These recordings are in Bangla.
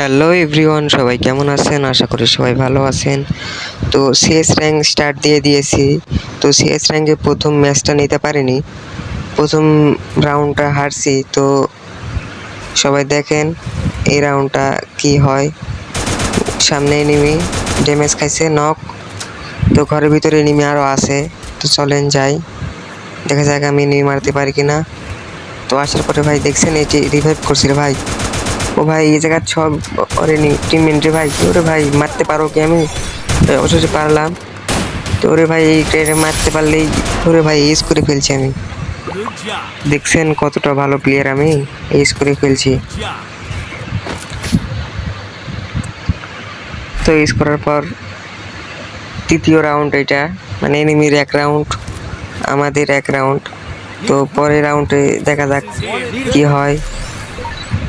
হ্যালো এভরিওয়ান সবাই কেমন আছেন? আশা করি সবাই ভালো আছেন। তো সিএস র্যাঙ্ক স্টার্ট দিয়ে দিয়েছি। তো সিএস র্যাঙ্কে প্রথম ম্যাচটা নিতে পারিনি। প্রথম রাউন্ডটা হারছি। তো সবাই দেখেন এই রাউন্ডটা কি হয়। সামনে এনিমি ড্যামেজ খাইছে নক তো ঘরের ভিতরে এনিমি আরও আছে। তো চলেন যাই। দেখা যাক আমি এনিমি মারতে পারি কি না তো আসার পরে ভাই দেখছেন যে রিভাইভ করছিল ভাই। ও ভাই, এই জায়গার সব ওরে টিমমেন্ট রে ভাই, ওরে ভাই, মারতে পারো কি আমি? অবশেষে পারলাম। তো ওরে ভাই, এই ট্রেনে মারতে পারলেই ওরে ভাই এস করে ফেলছি আমি। দেখছেন কতটা ভালো প্লেয়ার আমি এস করে ফেলছি। তো এস করার পর তৃতীয় রাউন্ড এটা মানে এনিমির এক রাউন্ড আমাদের এক রাউন্ড তো পরের রাউন্ডে দেখা যাক কি হয়।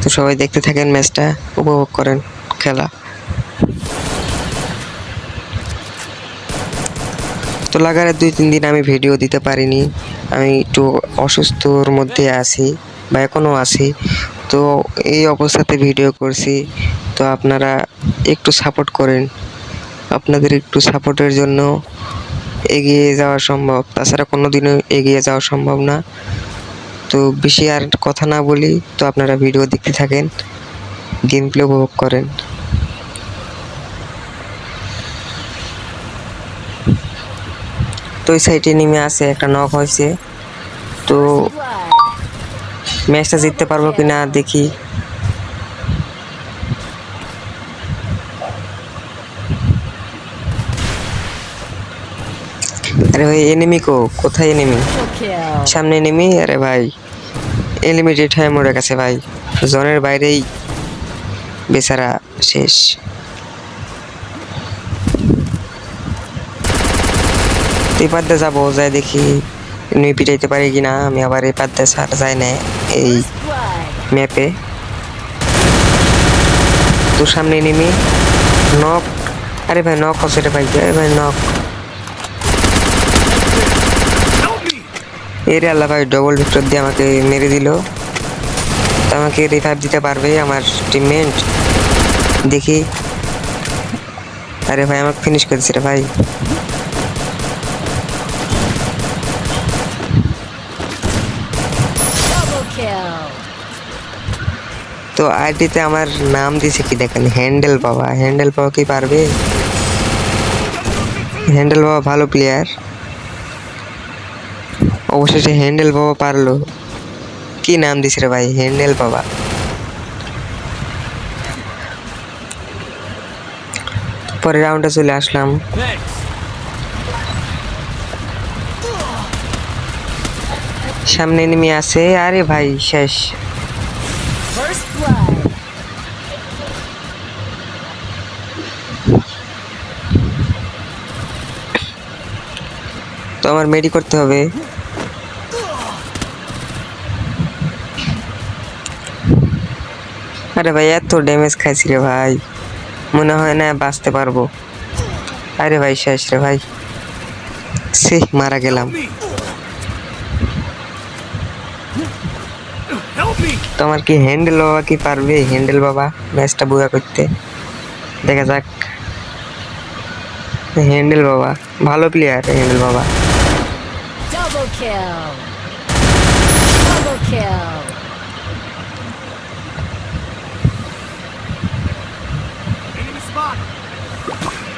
তো সবাই দেখতে থাকেন, ম্যাচটা উপভোগ করেন, খেলা। তো লাগারে দুই, তিন দিন আমি ভিডিও দিতে পারিনি। আমি একটু অসুস্থর মধ্যে আছি বা এখনও আছি। তো এই অবস্থাতে ভিডিও করছি। তো আপনারা একটু সাপোর্ট করেন। আপনাদের একটু সাপোর্টের জন্য এগিয়ে যাওয়া সম্ভব। তাছাড়া কোনো দিনও এগিয়ে যাওয়া সম্ভব না। তো বেশি আর কথা না বলি, তো আপনারা ভিডিও দেখতে থাকেন গেম প্লে উপভোগ করেন। তো ওই সাইডে নেমে আসে একটা নক হয়েছে। তো ম্যাচটা জিততে পারব কি না দেখি। আরে ভাই এনিমি কো? কোথায় এনিমি সামনে এনিমি আরে ভাই এলিমিটেড হয়ে মরে গেছে ভাই। জনের বাইরেই বেচারা শেষ। এই পাদ্দে যাব, যাই দেখি এমনি পিটাইতে পারি কিনা। আমি আবার এই পাদ্দে ছাড়, যাই না এই. ম্যাপে তো সামনে নেমে নক আরে ভাই নক হচ্ছে রে ভাই ভাই নক এরে আল্লাহ ভাই ডবল ভিক্টর দিয়ে আমাকে মেরে দিল। তো আমাকে রিভাইভ দিতে পারবে আমার টিমমেট দেখি। আরে ভাই আমাকে ফিনিশ করেছে রে ভাই. তো আইডিতে আমার নাম দিছে কি দেখেন? হ্যান্ডেল বাবা। হ্যান্ডেল বাবা কি পারবে? হ্যান্ডেল বাবা ভালো প্লেয়ার অবশেষে হ্যান্ডেল বাবা পারল। কি নাম দিছে রে ভাই? হ্যান্ডেল বাবা। পরের রাউন্ডে চলে আসলাম। সামনে নেমে আছে। আরে ভাই, শেষ। তো আমার মেডি করতে হবে। আরে ভাই এত ড্যামেজ খাইছি রে ভাই। মনে হয় না বাঁচতে পারব। আরে ভাই শেষ রে ভাই। সে মারা গেলাম. তোমার কি হ্যান্ডেল বাবা কি পারবে? হ্যান্ডেল বাবা ম্যাচটা বুয়া করতে। দেখা যাক। হ্যান্ডেল বাবা ভালো প্লেয়ার হ্যান্ডেল বাবা।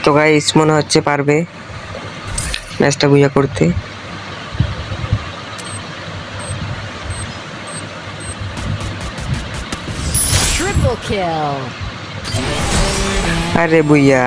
তো গাইস মনে হচ্ছে পারবে ম্যাচটা বুঝা করতে। আরে বুইয়া।